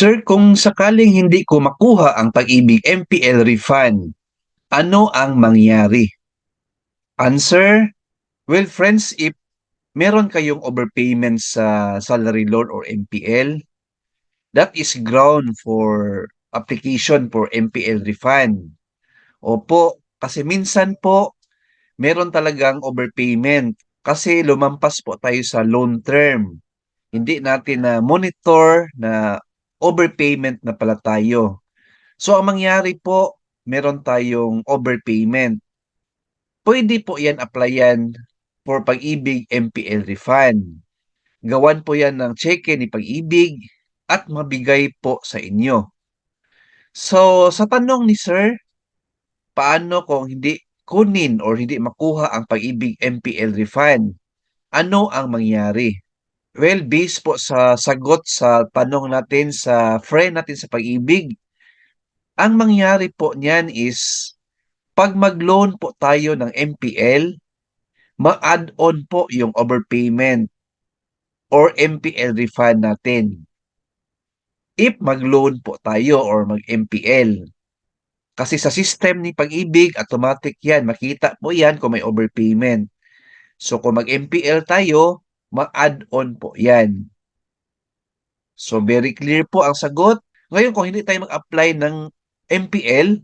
Sir, kung sakaling hindi ko makuha ang pag-ibig MPL refund, ano ang mangyari? Answer, well friends, if meron kayong overpayment sa salary loan or MPL, that is ground for application for MPL refund. Opo, kasi minsan po, meron talagang overpayment kasi lumampas po tayo sa loan term. Hindi natin na monitor na overpayment na pala tayo. So, ang mangyari po, meron tayong overpayment. Pwede po yan applyan for pag-ibig MPL refund. Gawan po yan ng cheque ni pag-ibig at mabigay po sa inyo. So, sa tanong ni Sir, paano kung hindi kunin or hindi makuha ang pag-ibig MPL refund? Ano ang mangyari? Well, based po sa sagot sa tanong natin sa friend natin sa pag-ibig, ang mangyari po niyan is pag mag-loan po tayo ng MPL, ma-add on po yung overpayment or MPL refund natin. If mag-loan po tayo or mag-MPL. Kasi sa system ni pag-ibig, automatic yan. Makita po yan kung may overpayment. So kung mag-MPL tayo, ma-add on po yan. So very clear po ang sagot. Ngayon kung hindi tayo mag-apply ng MPL,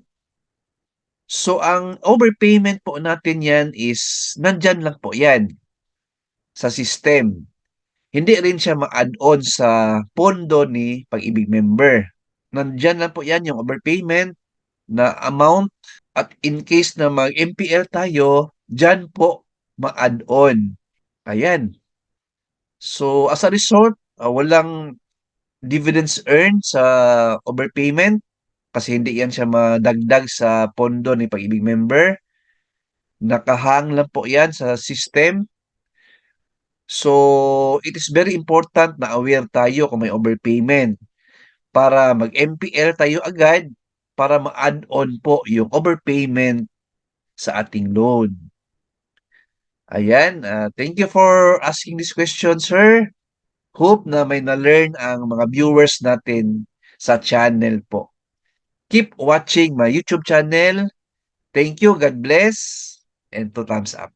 so ang overpayment po natin yan is nandyan lang po yan sa system. Hindi rin siya ma-add on sa pondo ni pag-ibig member. Nandyan lang po yan yung overpayment na amount at in case na mag-MPL tayo, dyan po ma-add on. Ayan. So, as a result, uh, walang dividends earned sa overpayment kasi hindi yan siya madagdag sa pondo ni pag-ibig member. Nakahang lang po yan sa system. So, it is very important na aware tayo kung may overpayment para mag-MPL tayo agad para ma-add on po yung overpayment sa ating loan. Ayan, uh, thank you for asking this question, sir. Hope na may na-learn ang mga viewers natin sa channel po. Keep watching my YouTube channel. Thank you, God bless, and two thumbs up.